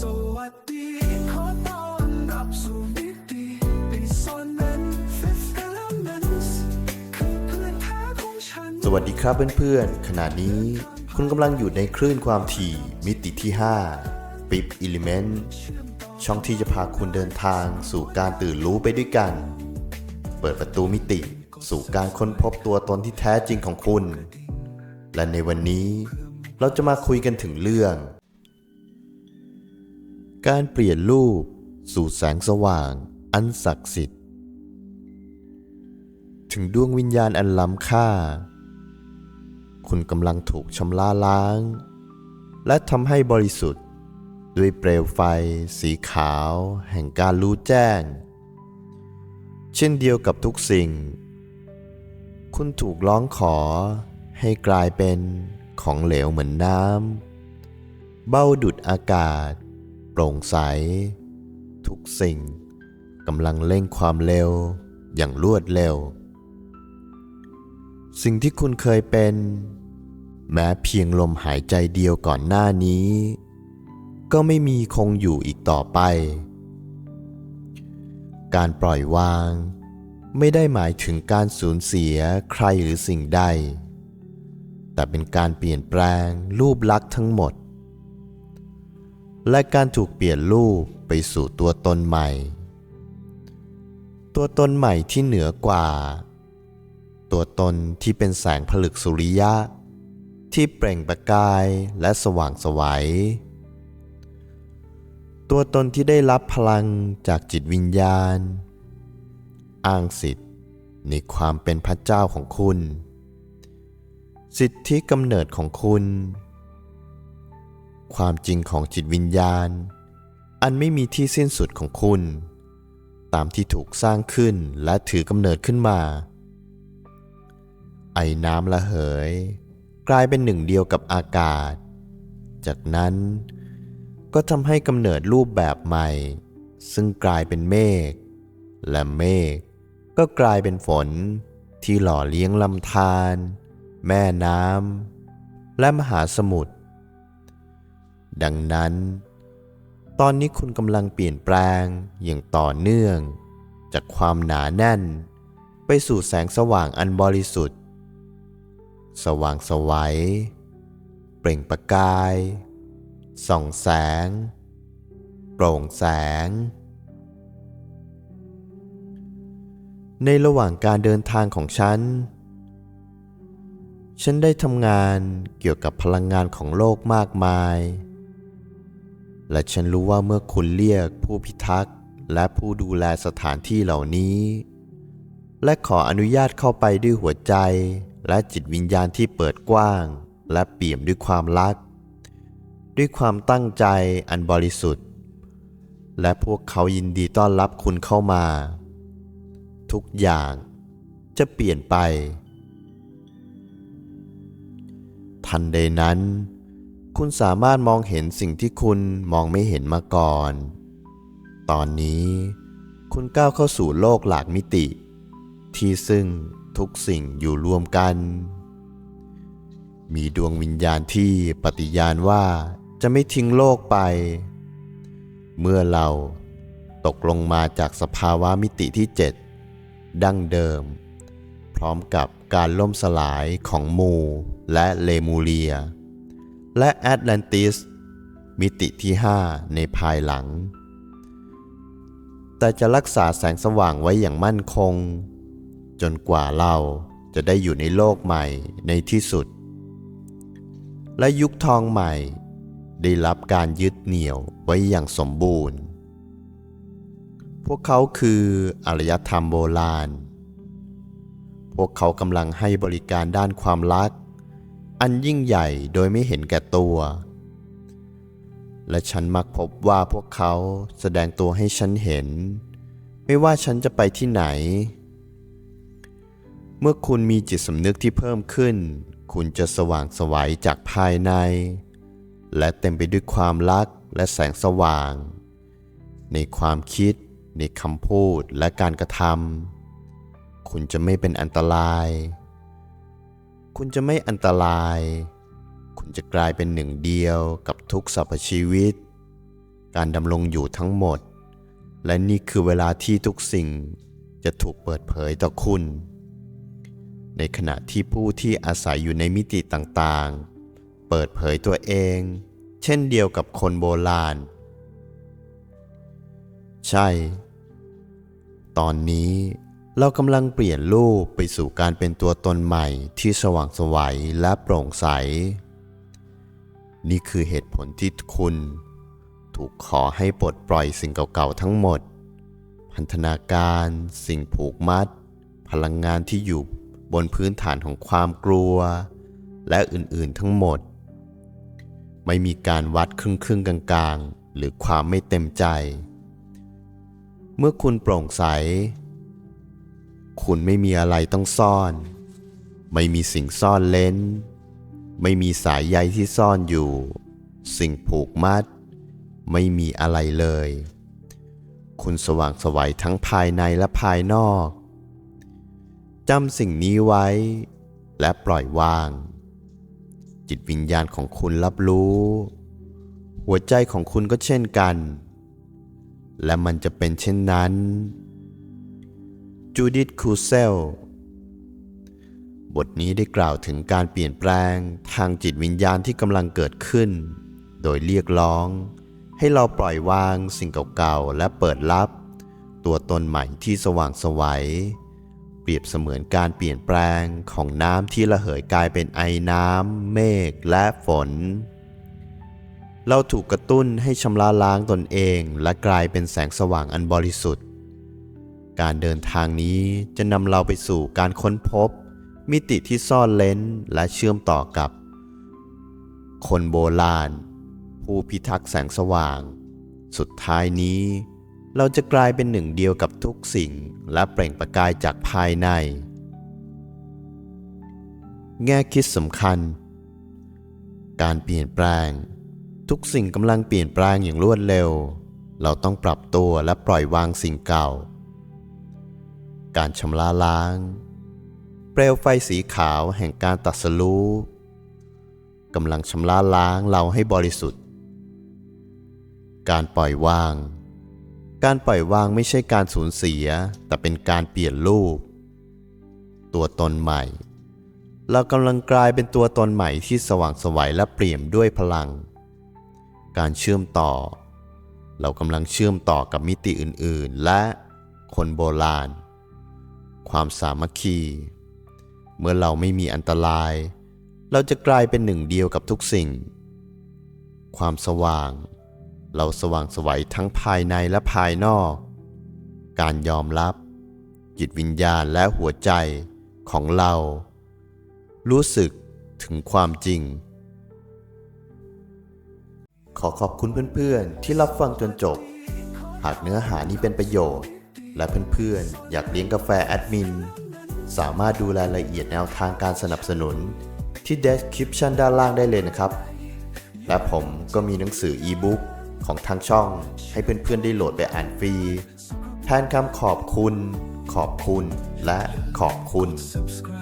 สวัสดี ขอต้อนรับสู่มิติ Dissonant Fifth Elements คือเพื่อนแท้ของฉัน สวัสดีครับเพื่อนๆ ขณะนี้ คุณกำลังอยู่ในคลื่นความถี่มิติที่5ปิ๊บอิเลเมนต์ช่องที่จะพาคุณเดินทางสู่การตื่นรู้ไปด้วยกัน เปิดประตูมิติสู่การค้นพบตัวตนที่แท้จริงของคุณ และในวันนี้เราจะมาคุยกันถึงเรื่อง การเปลี่ยนรูปสู่แสงสว่างอันศักดิ์สิทธิ์ ถึงดวงวิญญาณอันล้ำค่า คุณกำลังถูกชำระล้าง และทำให้บริสุทธิ์ ด้วยเปลวไฟ สีขาว แห่งการรู้แจ้ง เช่นเดียวกับทุกสิ่ง คุณถูกร้องขอให้กลายเป็นของเหลวเหมือนน้ำ เบ้าดุดอากาศ ร่งใส ทุกสิ่งกำลังเร่งความเร็วอย่างรวดเร็ว สิ่งที่คุณเคยเป็น แม้เพียงลมหายใจเดียวก่อนหน้านี้ ก็ไม่มีคงอยู่อีกต่อไป การปล่อยวาง ไม่ได้หมายถึงการสูญเสียใครหรือสิ่งใด แต่เป็นการเปลี่ยนแปลงรูปลักษณ์ทั้งหมด และการถูกเปลี่ยนรูปไปสู่ตัวตนใหม่ ตัวตนใหม่ที่เหนือกว่า ตัวตนที่เป็นแสงผลึกสุริยะ ที่เปล่งประกายและสว่างสวัย ตัวตนที่ได้รับพลังจากจิตวิญญาณ อ้างสิทธิ์ในความเป็นพระเจ้าของคุณ สิทธิกำเนิดของคุณ ความจริงของจิตวิญญาณ อันไม่มีที่สิ้นสุดของคุณ ตามที่ถูกสร้างขึ้นและถือกำเนิดขึ้นมา ไอ้น้ำละเหย กลายเป็นหนึ่งเดียวกับอากาศ จากนั้นก็ทำให้กำเนิดรูปแบบใหม่ ซึ่งกลายเป็นเมฆ และเมฆก็กลายเป็นฝนที่หล่อเลี้ยงลำธารแม่น้ำและมหาสมุทร ดังนั้น ตอนนี้คุณกำลังเปลี่ยนแปลงอย่างต่อเนื่อง จากความหนาแน่น ไปสู่แสงสว่างอันบริสุทธิ์ สว่างสวัย เปล่งประกาย ส่องแสง โปร่งแสง ในระหว่างการเดินทางของฉันฉันได้ทำงานเกี่ยวกับพลังงานของโลกมากมาย และฉันรู้ว่าเมื่อคุณเรียกผู้พิทักษ์ และผู้ดูแลสถานที่เหล่านี้ และขออนุญาตเข้าไปด้วยหัวใจ และจิตวิญญาณที่เปิดกว้าง และเปี่ยมด้วยความรัก ด้วยความตั้งใจอันบริสุทธิ์ และพวกเขายินดีต้อนรับคุณเข้ามา ทุกอย่างจะเปลี่ยนไป ทันใดนั้น คุณสามารถมองเห็นสิ่งที่คุณมองไม่เห็นมาก่อน ตอนนี้ คุณก้าวเข้าสู่โลกหลากมิติ ที่ซึ่งทุกสิ่งอยู่รวมกัน มีดวงวิญญาณที่ปฏิญาณว่าจะไม่ทิ้งโลกไป เมื่อเราตกลงมาจากสภาวะมิติที่ 7 ดั้งเดิม พร้อมกับการล่มสลายของมูและเลมูเรีย และแอตแลนติสมิติที่ 5 ในภายหลัง แต่จะรักษาแสงสว่างไว้อย่างมั่นคง จนกว่าเราจะได้อยู่ในโลกใหม่ในที่สุด และยุคทองใหม่ ได้รับการยึดเหนี่ยวไว้อย่างสมบูรณ์ พวกเขาคืออารยธรรมโบราณ พวกเขากำลังให้บริการด้านความรัก อันยิ่งใหญ่โดยไม่เห็นแก่ตัว และฉันมักพบว่าพวกเขาแสดงตัวให้ฉันเห็น ไม่ว่าฉันจะไปที่ไหน เมื่อคุณมีจิตสำนึกที่เพิ่มขึ้น คุณจะสว่างไสวัยจากภายใน และเต็มไปด้วยความรักและแสงสว่าง ในความคิด ในคำพูดและการกระทำคุณจะไม่เป็นอันตราย คุณจะไม่อันตราย คุณจะกลายเป็นหนึ่งเดียวกับทุกสรรพชีวิต การดำรงอยู่ทั้งหมด และนี่คือเวลาที่ทุกสิ่งจะถูกเปิดเผยต่อคุณ ในขณะที่ผู้ที่อาศัยอยู่ในมิติต่างๆ เปิดเผยตัวเอง เช่นเดียวกับคนโบราณ ใช่ ตอนนี้ เรากำลังเปลี่ยนรูปไปสู่การเป็นตัวตนใหม่ที่สว่างไสวัยและโปร่งใส นี่คือเหตุผลที่คุณ ถูกขอให้ปลดปล่อยสิ่งเก่าๆทั้งหมด พันธนาการ สิ่งผูกมัด พลังงานที่อยู่บนพื้นฐานของความกลัว และอื่นๆทั้งหมด ไม่มีการวัดครึ่งๆกลางๆ หรือความไม่เต็มใจ เมื่อคุณโปร่งใส คุณไม่มีอะไรต้องซ่อน ไม่มีสิ่งซ่อนเล้น ไม่มีสายใยที่ซ่อนอยู่ สิ่งผูกมัด ไม่มีอะไรเลย คุณสว่างไสวัยทั้งภายในและภายนอกจำสิ่งนี้ไว้ และปล่อยวาง จิตวิญญาณของคุณรับรู้ หัวใจของคุณก็เช่นกัน และมันจะเป็นเช่นนั้น จูดิธคูเซล บทนี้ได้กล่าวถึงการเปลี่ยนแปลงทางจิตวิญญาณที่กำลังเกิดขึ้น โดยเรียกร้อง ให้เราปล่อยวางสิ่งเก่าๆ และเปิดรับ ตัวตนใหม่ที่สว่างไสวัย เปรียบเสมือนการเปลี่ยนแปลงของน้ำที่ระเหยกลายเป็นไอน้ำ เมฆ และฝน เราถูกกระตุ้นให้ชำระล้างตนเองและกลายเป็นแสงสว่างอันบริสุทธิ์ การเดินทางนี้จะนำเราไปสู่การค้นพบ มิติที่ซ่อนเล้นและเชื่อมต่อกับ คนโบราณ ผู้พิทักษ์แสงสว่าง สุดท้ายนี้ เราจะกลายเป็นหนึ่งเดียวกับทุกสิ่งและเปล่งประกายจากภายใน แง่คิดสำคัญ การเปลี่ยนแปลง ทุกสิ่งกำลังเปลี่ยนแปลงอย่างรวดเร็ว เราต้องปรับตัวและปล่อยวางสิ่งเก่า การชำระล้าง เปลวไฟสีขาวแห่งการตัดสรู้กำลังชำระล้างเราให้บริสุทธิ์ การปล่อยวาง การปล่อยวางไม่ใช่การสูญเสีย แต่เป็นการเปลี่ยนรูป ตัวตนใหม่ เรากำลังกลายเป็นตัวตนใหม่ที่สว่างไสวัยและเปลี่ยมด้วยพลัง การเชื่อมต่อ เรากำลังเชื่อมต่อกับมิติอื่น ๆ และคนโบราณ ความสามัคคี เมื่อเราไม่มีอันตราย เราจะกลายเป็นหนึ่งเดียวกับทุกสิ่ง ความสว่าง เราสว่างสวัยทั้งภายในและภายนอก การยอมรับ จิตวิญญาณและหัวใจของเรา รู้สึกถึงความจริง ขอขอบคุณเพื่อนๆ ที่รับฟังจนจบ หากเนื้อหานี้เป็นประโยชน์ และเพื่อนๆ อยากเลี้ยงกาแฟแอดมิน สามารถดูรายละเอียดแนวทางการสนับสนุน ที่ description ด้านล่างได้เลยนะครับ และผมก็มีหนังสืออีบุ๊กของทางช่อง ให้เพื่อนๆ ได้โหลดไปอ่านฟรี แทนคำขอบคุณ ขอบคุณ และขอบคุณ subscribe